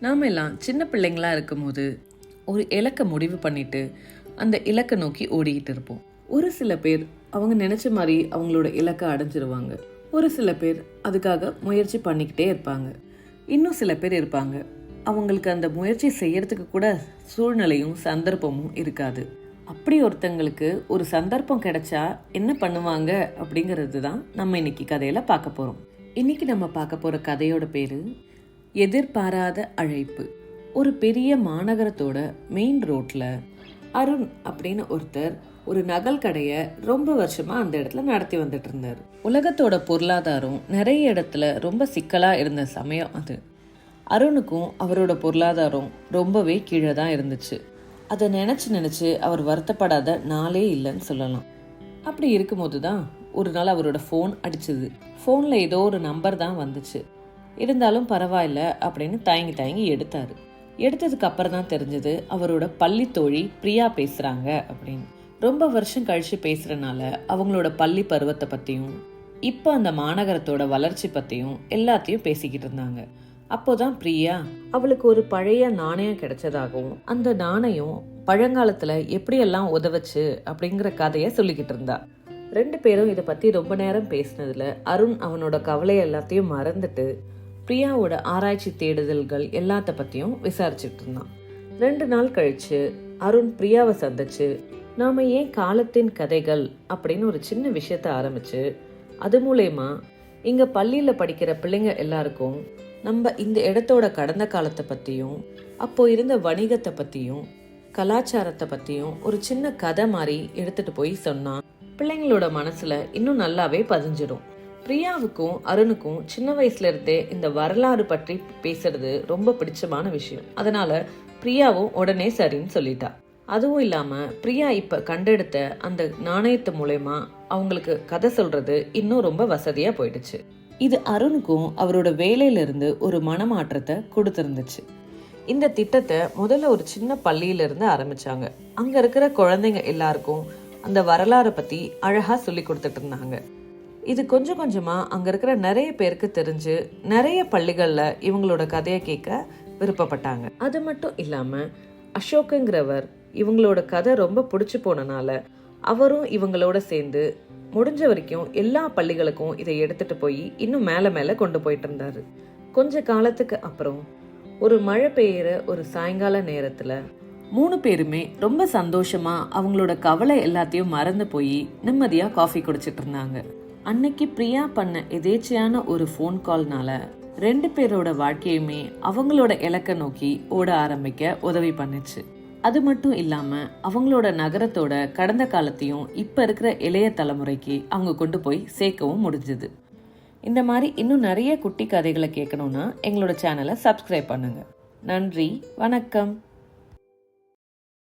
நாம எல்லாம் சின்ன பிள்ளைங்களா இருக்கும்போது ஒரு இலக்கை முடிவு பண்ணிட்டு அந்த இலக்கை நோக்கி ஓடிக்கிட்டு இருப்போம். ஒரு சில பேர் அவங்க நினைச்ச மாதிரி அவங்களோட இலக்கை அடைஞ்சிருவாங்க. ஒரு சில பேர் அதுக்காக முயற்சி பண்ணிக்கிட்டே இருப்பாங்க. இன்னும் சில பேர் இருப்பாங்க. அவங்களுக்கு அந்த முயற்சி செய்யறதுக்கு கூட சூழ்நிலையும் சந்தர்ப்பமும் இருக்காது. அப்படி ஒருத்தங்களுக்கு ஒரு சந்தர்ப்பம் கிடைச்சா என்ன பண்ணுவாங்க அப்படிங்கிறது தான் நம்ம இன்னைக்கு கதையில பார்க்க போறோம். இன்னைக்கு நம்ம பார்க்க போற கதையோட பேரு எதிர்பாராத அழைப்பு. ஒரு பெரிய மாநகரத்தோட மெயின் ரோட்ல அருண் அப்படின்னு ஒருத்தர் ஒரு நகல் கடையை ரொம்ப வருஷமா அந்த இடத்துல நடத்தி வந்துட்டு இருந்தார். உலகத்தோட பொருளாதாரம் நிறைய இடத்துல ரொம்ப சிக்கலா இருந்த சமயம் அது. அருணுக்கும் அவரோட பொருளாதாரம் ரொம்பவே கீழே தான் இருந்துச்சு. அதை நினச்சி நினச்சி அவர் வருத்தப்படாத நாளே இல்லைன்னு சொல்லலாம். அப்படி இருக்கும்போது தான் ஒரு நாள் அவரோட ஃபோன் அடிச்சது. ஃபோனில் ஏதோ ஒரு நம்பர் தான் வந்துச்சு. இருந்தாலும் பரவாயில்ல அப்படின்னு தயங்கி தயங்கி எடுத்தாரு. எடுத்ததுக்கு அப்புறம் தான் தெரிஞ்சது அவரோட பள்ளி தோழி பிரியா பேசுறாங்க அப்படின்னு. ரொம்ப வருஷம் கழிச்சு பேசுகிறனால அவங்களோட பள்ளி பருவத்தை பத்தியும் இப்போ அந்த மாநகரத்தோட வளர்ச்சி பத்தியும் எல்லாத்தையும் பேசிக்கிட்டு இருந்தாங்க. அப்போதான் பிரியா அவளுக்கு ஒரு பழைய நாணயம் கிடைச்சதாகவும் அந்த நாணயம் பழங்காலத்துல எப்படியெல்லாம் உதவுச்சு? அப்படிங்கிற கதையை சொல்லிக்கிட்டு இருந்தா. ரெண்டு பேரும் இதை பத்தி ரொம்ப நேரம் பேசினதுல அருண் அவனோட கவலை எல்லாத்தையும் மறந்துட்டு பிரியாவோட ஆராய்ச்சி தேடுதல்கள் எல்லாத்த பத்தியும் விசாரிச்சுட்டு இருந்தான். ரெண்டு நாள் கழிச்சு அருண் பிரியாவை சந்திச்சு நாம ஏன் காலத்தின் கதைகள்? அப்படின்னு ஒரு சின்ன விஷயத்த ஆரம்பிச்சு அது மூலயமா இங்க பள்ளியில படிக்கிற பிள்ளைங்க எல்லாருக்கும் நம்ம இந்த இடத்தோட கடந்த காலத்தை பத்தியும் அப்போ இருந்த வணிகத்தை பத்தியும் கலாச்சாரத்தை பத்தியும் ஒரு சின்ன கதை மாதிரி எடுத்துட்டு போய் சொன்னா பிள்ளைங்களோட மனசுல இன்னும் நல்லாவே பதிஞ்சிடும். பிரியாவுக்கும் அருணுக்கும் சின்ன வயசுல இருந்தே இந்த வரலாறு பற்றி பேசுறது ரொம்ப பிடிச்சமான விஷயம். அதனால பிரியாவும் உடனே சரின்னு சொல்லிட்டா. அதுவும் இல்லாம பிரியா இப்ப கண்டெடுத்த அந்த நாணயத்து மூலயமா அவங்களுக்கு கதை சொல்றது இன்னும் ரொம்ப வசதியா போயிடுச்சு. இது அருணுக்கும் அவரோட வேலையில இருந்து ஒரு மனமாற்றத்தை கொடுத்திருந்துச்சு. இந்த திட்டத்தை முதல்ல ஒரு சின்ன பள்ளியில இருந்து ஆரம்பிச்சாங்க. அங்க இருக்கிற குழந்தைங்க எல்லாருக்கும் அந்த வரலாறை பத்தி அழகா சொல்லி கொடுத்துட்டு இருந்தாங்க. இது கொஞ்சம் கொஞ்சமாக அங்கே இருக்கிற நிறைய பேருக்கு தெரிஞ்சு நிறைய பள்ளிகளில் இவங்களோட கதையை கேட்க விருப்பப்பட்டாங்க. அது மட்டும் இல்லாமல் அசோக்குங்கிறவர் இவங்களோட கதை ரொம்ப பிடிச்சி போனனால அவரும் இவங்களோட சேர்ந்து முடிஞ்ச வரைக்கும் எல்லா பள்ளிகளுக்கும் இதை எடுத்துட்டு போய் இன்னும் மேலே மேலே கொண்டு போயிட்டு இருந்தாரு. கொஞ்ச காலத்துக்கு அப்புறம் ஒரு மழை பெய்யுற ஒரு சாயங்கால நேரத்துல மூணு பேருமே ரொம்ப சந்தோஷமா அவங்களோட கவலை எல்லாத்தையும் மறந்து போய் நிம்மதியா காஃபி குடிச்சிட்டு இருந்தாங்க. அன்னைக்கு பிரியா பண்ண எதேச்சையான ஒரு ஃபோன் கால்னால ரெண்டு பேரோட வாழ்க்கையுமே அவங்களோட இலக்கை நோக்கி ஓட ஆரம்பிக்க உதவி பண்ணுச்சு. அது மட்டும் இல்லாம அவங்களோட நகரத்தோட கடந்த காலத்தையும் இப்ப இருக்கிற இளைய தலைமுறைக்கு அவங்க கொண்டு போய் சேர்க்கவும் முடிஞ்சது. இந்த மாதிரி இன்னும் நிறைய குட்டி கதைகளை கேட்கணும்னா எங்களோட சேனலை சப்ஸ்கிரைப் பண்ணுங்க. நன்றி வணக்கம்.